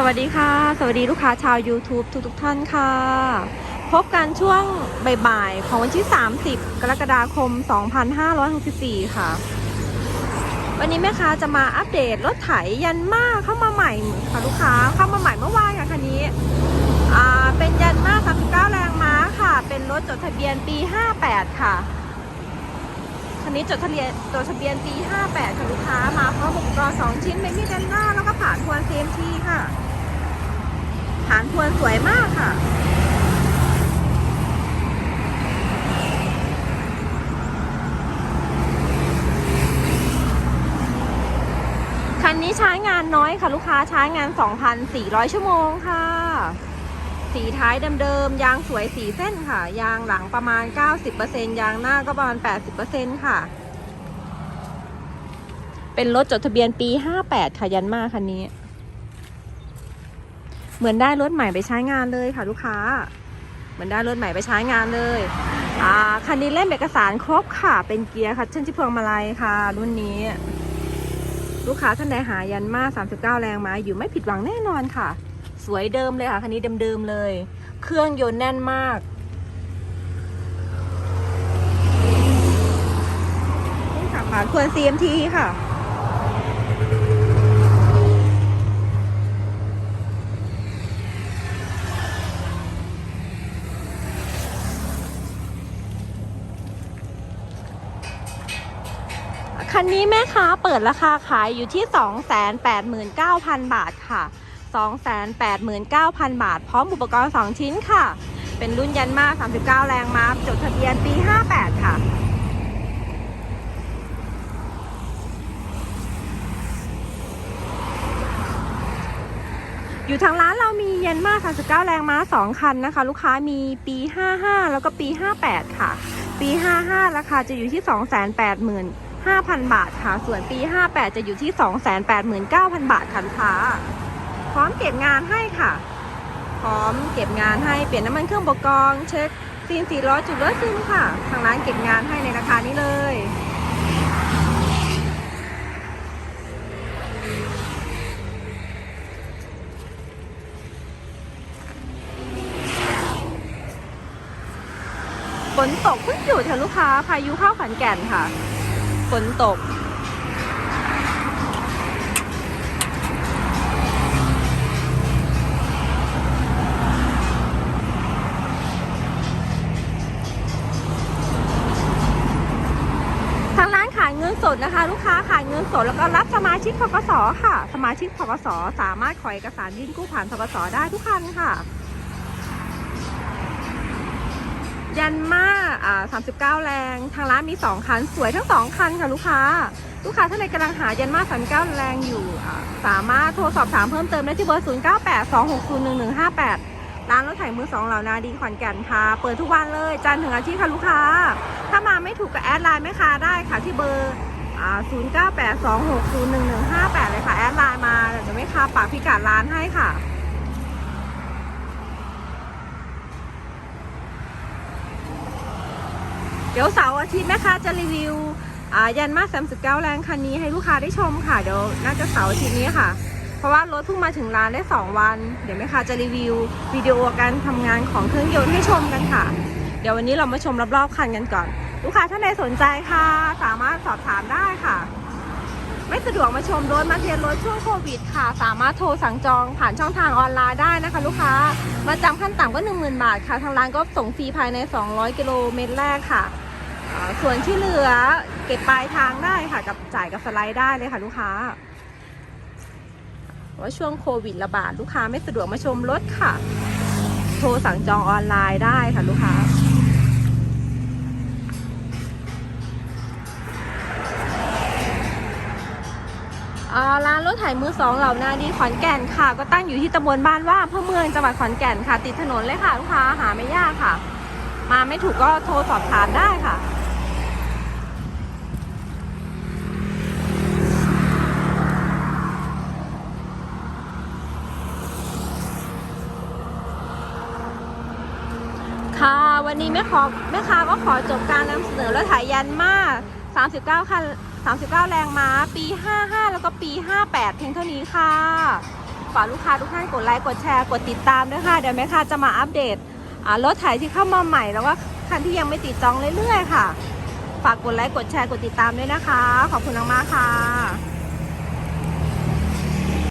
สวัสดีค่ะ สวัสดีลูกค้าชาว YouTube ทุกทุกๆท่านค่ะ พบกันช่วงบ่ายๆของวันที่ 30 กรกฎาคม 2564 ค่ะ วันนี้แม่ค้าจะมาอัปเดตรถไถยันมาเข้ามาใหม่ค่ะลูกค้าเข้ามาใหม่เมื่อวานค่ะคันนี้อ่าเป็นยันมา39 แรงม้าค่ะ เป็นรถจดทะเบียนปี 58 ค่ะคันนี้จดทะเบียนจดทะเบียนปี 58 ค่ะลูกค้ามาพร้อมอุปกรณ์2ชิ้นเป็นมีดด้านหน้าแล้วก็ผ่านทวน CMT ค่ะ ฐานทวนสวยมากค่ะ คันนี้ใช้งานน้อยค่ะลูกค้าใช้งาน 2,400 ชั่วโมงค่ะ สีท้ายเดิมๆ ยางสวยสีเส้นค่ะ ยางหลังประมาณ 90%ยางหน้าก็ประมาณ 80%ค่ะ เป็นรถจดทะเบียนปี 58 ค่ะยันมาคันนี้ เหมือนได้รถใหม่ไปใช้งานเลยค่ะลูกค้า เหมือนได้รถใหม่ไปใช้งานเลยอ่าคันนี้เล่มเอกสารครบค่ะ เป็นเกียร์ค่ะเช่นที่พวงมาลัยค่ะ รุ่นนี้ ลูกค้าท่านใดหายันมา 39 แรงมาอยู่ไม่ผิดหวังแน่นอนค่ะ สวยเดิมเลยค่ะ คันนี้เดิมๆเลย เครื่องยนต์แน่นมากนี่ค่ะผ่านควร CMT ค่ะ คันนี้แม่ค้าเปิดราคาขายอยู่ที่ 289,000 บาทค่ะ 289,000 บาท พร้อมอุปกรณ์ 2 ชิ้นค่ะ เป็นรุ่นยันมา 39 แรงม้าจดทะเบียนปี 58 ค่ะอยู่ทางร้านเรามียันมา39แรงม้า 2 คันนะคะ ลูกค้ามีปี 55 แล้วก็ปี 58 ค่ะ ปี 55 ราคาจะอยู่ที่ 5,000 บาทค่ะ ส่วนปี 58 จะอยู่ที่ 289,000 บาทค่ะลูกค้า พร้อมเก็บงานให้ค่ะ พร้อมเก็บงานให้เปลี่ยนน้ำมันเครื่องบกองเช็คซีนสี่ล้อจุดเลือดซึมค่ะ ทางร้านเก็บงานให้ในราคานี้เลยฝนตกเพิ่งหยุดค่ะลูกค้า พายุเข้าขอนแก่นค่ะ ฝนตก ทางร้านขายเงินสดนะคะ ลูกค้าขายเงินสดแล้วก็รับสมาชิกทกสค่ะ สมาชิกทกสสามารถขอเอกสารยื่นกู้ผ่านทกสได้ทุกคันค่ะ ยันมาอ่า39 แรง ทางร้านมี 2 คัน สวยทั้ง 2 คันค่ะลูกค้า ลูกค้าท่านใดกำลังหายันมา39 แรงอยู่อ่าสามารถโทรสอบถามเพิ่มเติมได้ที่เบอร์ 0982601158 ร้านรถไถมือสองเหล่านาดีขอนแก่นค่ะ เปิดทุกวันเลยจันทร์ถึงอาทิตย์ค่ะลูกค้า ถ้ามาไม่ถูกก็แอดไลน์แม่ค้าได้ค่ะที่เบอร์0982601158 เลยค่ะ แอดไลน์มาเดี๋ยวแม่ค้าปากพิกัดร้านให้ค่ะ ดี๋ยวเสาร์อาทิตย์แม่ค้าจะรีวิวอ่ายันมา39แรงคันนี้ให้ลูกค้าได้ชมค่ะเดี๋ยวน่าจะเสาร์อาทิตย์นี้ค่ะ เพราะว่ารถเพิ่งมาถึงร้านได้ 2 วัน เดี๋ยวแม่ค้าจะรีวิววิดีโอการทำงานของเครื่องยนต์ให้ชมกันค่ะ เดี๋ยววันนี้เรามาชมรอบๆคันกันก่อน ลูกค้าท่านใดสนใจค่ะ สามารถสอบถามได้ค่ะ ไม่สะดวกมาชมรถมาเทียนรถช่วงโควิดค่ะ สามารถโทรสั่งจองผ่านช่องทางออนไลน์ได้นะคะ ลูกค้ามาจำขั้นต่ำก็ 10,000 บาทค่ะทางร้านก็ส่งฟรีภายใน 200 กิโลเมตรแรกค่ะ ส่วนที่เหลือเก็บปลายทางได้ค่ะกับจ่ายกับสไลด์ได้เลยค่ะลูกค้าว่าช่วงโควิดระบาดลูกค้าไม่สะดวกมาชมรถค่ะ โทรสั่งจองออนไลน์ได้ค่ะลูกค้าร้านรถไถมือสองเหล่านาดีขอนแก่นค่ะ ก็ตั้งอยู่ที่ตำบลบ้านว่าอำเภอเมืองจังหวัดขอนแก่นค่ะ ติดถนนเลยค่ะ ลูกค้าหาไม่ยากค่ะ มาไม่ถูกก็โทรสอบถามได้ค่ะ ค่ะ วันนี้แม่ขอแม่ค้าก็ขอจบการนำเสนอรถไถยันมา39คัน39 แรงม้า ปี 55 แล้วก็ปี 58 เพียงเท่านี้ค่ะ ฝากลูกค้าทุกท่านกดไลค์ กดแชร์ กดติดตามด้วยค่ะ เดี๋ยวแม่ค้าจะมาอัปเดตอ่ารถไถที่เข้ามาใหม่ แล้วก็คันที่ยังไม่ติดจองเรื่อยๆ ค่ะ ฝากกดไลค์ กดแชร์ กดติดตามด้วยนะคะ ขอบคุณมากๆค่ะ